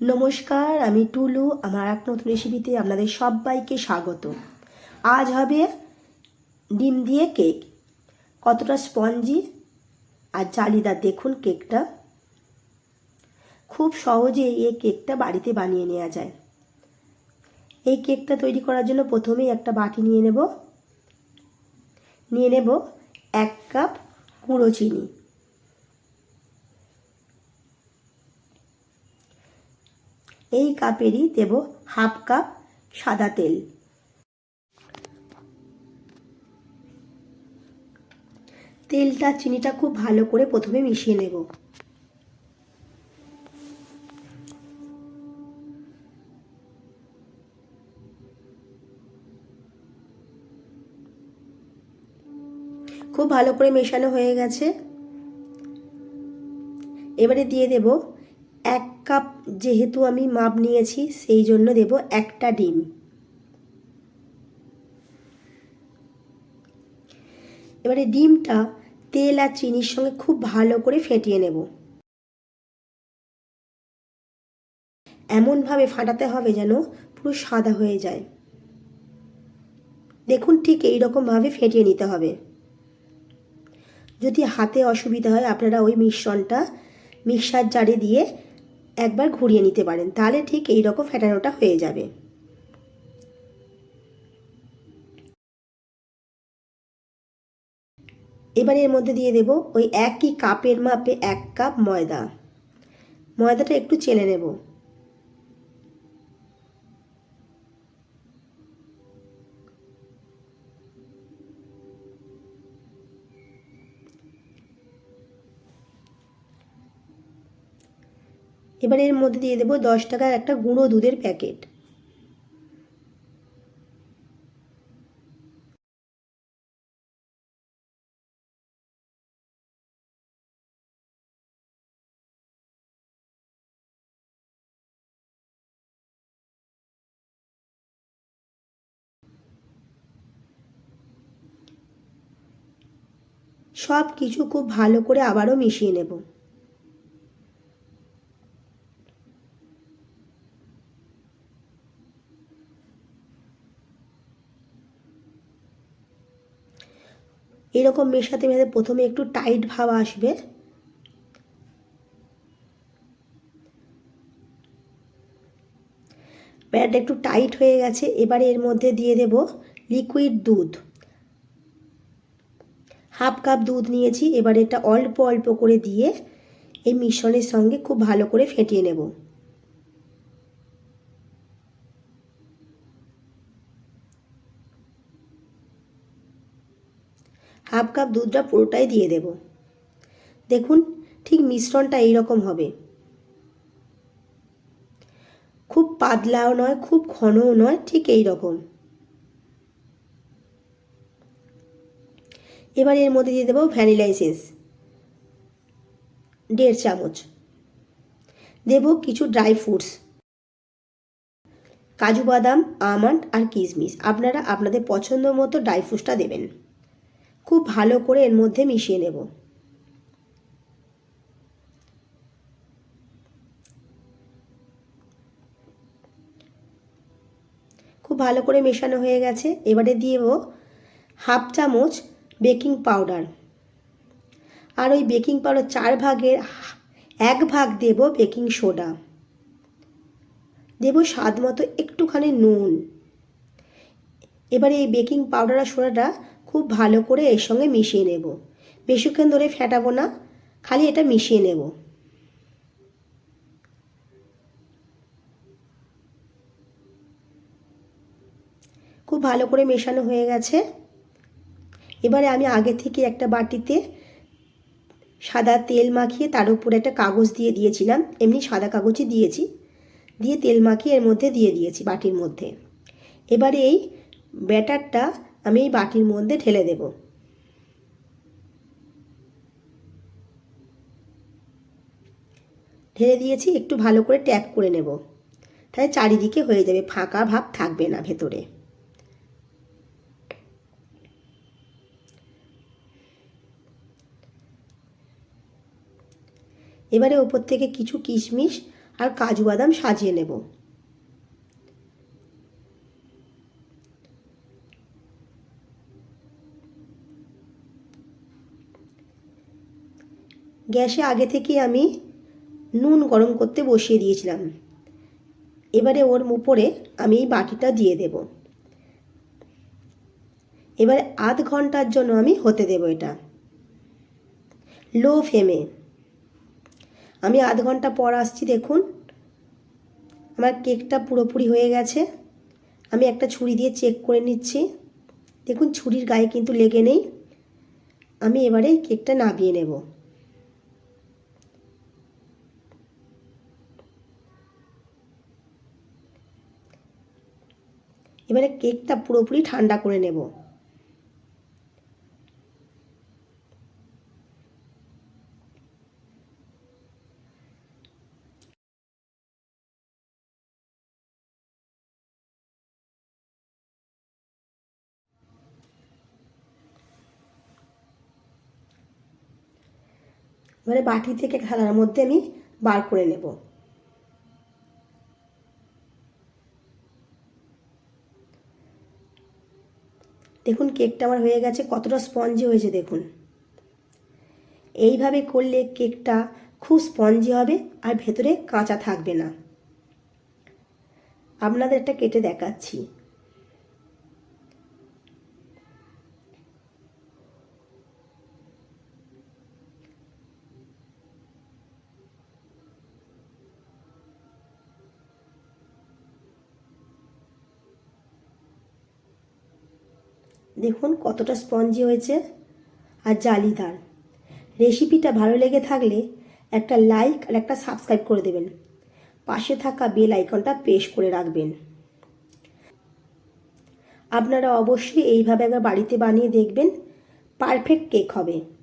নমস্কার, আমি টুলু, আমার এক নতুন রেসিপিতে আপনাদের সবাইকে স্বাগত। আজ হবে ডিম দিয়ে কেক কতটা স্পঞ্জি আর জালিদার দেখুন কেকটা খুব সহজে এই কেকটা বাড়িতে বানিয়ে নেওয়া যায়। এই কেকটা তৈরি করার জন্য প্রথমেই একটা বাটি নিয়ে নেব। নিয়ে নেব এক কাপ গুঁড়ো চিনি। এই কাপেরই দেব হাফ কাপ সাদা তেল। তেলটা, চিনিটা খুব ভালো করে প্রথমে মিশিয়ে নেব। খুব ভালো করে মেশানো হয়ে গেছে। এবারে দিয়ে দেব এক কাপ যেহেতু আমি মাপ নিয়েছি, সেই জন্য দেব একটা ডিম। এবারে ডিমটা তেল আর চিনির সঙ্গে খুব ভালো করে ফেটিয়ে নেব। এমনভাবে ফাটাতে হবে যেন পুরো সাদা হয়ে যায়। দেখুন ঠিক এই রকমভাবে ফেটিয়ে নিতে হবে। যদি হাতে অসুবিধা হয়, আপনারা ওই মিশ্রণটা মিক্সার জারে দিয়ে একবার ঘুরিয়ে নিতে পারেন, তাহলে ঠিক এই রকম ফেটানোটা হয়ে যাবে। এবার এর মধ্যে দিয়ে দেব ওই একই কাপের মাপে এক কাপ ময়দা। ময়দাটা একটু চেলে নেব। এবার এর মধ্যে দিয়ে দেবো দশ টাকার একটা গুঁড়ো দুধের প্যাকেট। সব কিছু খুব ভালো করে আবারও মিশিয়ে নেব। এরকম মেশাতে মেশাতে প্রথমে একটু টাইট ভাব আসবে। ব্যাটারটা একটু টাইট হয়ে গেছে, এবারে এর মধ্যে দিয়ে দেব লিকুইড দুধ। হাফ কাপ দুধ নিয়েছি, এবার এটা অল্প অল্প করে দিয়ে এই মিশ্রণের সঙ্গে খুব ভালো করে ফেটিয়ে নেব। হাফ কাপ দুধটা পুরোটাই দিয়ে দেব। দেখুন, ঠিক মিশ্রণটা এইরকম হবে। খুব পাতলাও নয়, খুব ঘনও নয়, ঠিক এই রকম এবার এর মধ্যে দিয়ে দেবো ভ্যানিলা এসেন্স, দেড় চামচ। দেব কিছু ড্রাই ফ্রুটস, কাজু বাদাম, আমন্ড আর কিশমিশ। আপনারা আপনাদের পছন্দ মতো ড্রাই ফ্রুটসটা দেবেন। খুব ভালো করে এর মধ্যে মিশিয়ে নেব। খুব ভালো করে মেশানো হয়ে গেছে। এবারে দিয়ে হাফ চামচ বেকিং পাউডার। আর ওই বেকিং পাউডার চার ভাগের এক ভাগ দেব বেকিং সোডা। দেব স্বাদ মতো একটুখানি নুন। এবারে এই বেকিং পাউডার আর সোডাটা খুব ভালো করে এর সঙ্গে মিশিয়ে নেব। বেশিক্ষণ ধরে ফেটাবো না, খালি এটা মিশিয়ে নেব। খুব ভালো করে মেশানো হয়ে গেছে। এবারে আমি আগে থেকে একটা বাটিতে সাদা তেল মাখিয়ে তার উপরে একটা কাগজ দিয়ে দিয়েছিলাম, এমনি সাদা কাগজই দিয়েছি। দিয়ে তেল মাখিয়ে এর মধ্যে দিয়ে দিয়েছি বাটির মধ্যে। এবারে এই ব্যাটারটা আমি এই বাটির মধ্যে ঢেলে দেব। ঢেলে দিয়েছি, একটু ভালো করে ট্যাপ করে নেব। তাহলে চারিদিকে হয়ে যাবে, ফাঁকা ভাব থাকবে না ভেতরে। এবারে ওপর থেকে কিছু কিশমিশ আর কাজু বাদাম সাজিয়ে নেব। গ্যাসে আগে থেকে আমি নুন গরম করতে বসিয়ে দিয়েছিলাম। এবারে ওর উপরে আমি এই বাটিটা দিয়ে দেব। এবারে আধ ঘণ্টার জন্য আমি হতে দেব এটা। লো ফ্লেমে। আমি আধ ঘণ্টা পর আসছি, দেখুন। আমার কেকটা পুরোপুরি হয়ে গেছে। আমি একটা ছুরি দিয়ে চেক করে নিচ্ছি। দেখুন, ছুরির গায়ে কিন্তু লেগে নেই। আমি এবারে কেকটা নাবিয়ে নেব। এবারে কেকটা পুরোপুরি ঠান্ডা করে নেব। এবারে বাটি থেকে থালার মধ্যে আমি বার করে নেব। দেখুন কেকটা আমার হয়ে গেছে, কতটা স্পঞ্জি হয়েছে দেখুন। এইভাবে করলে কেকটা খুব স্পঞ্জি হবে আর ভেতরে কাঁচা থাকবে না। আপনাদের একটা কেটে দেখাচ্ছি। দেখুন কতটা স্পঞ্জি হয়েছে আর জালিদার। রেসিপিটা ভালো লেগে থাকলে একটা লাইক আর একটা সাবস্ক্রাইব করে দেবেন। পাশে থাকা বেল আইকনটা প্রেস করে রাখবেন। আপনারা অবশ্যই এইভাবে একবার বাড়িতে বানিয়ে দেখবেন। পারফেক্ট কেক হবে।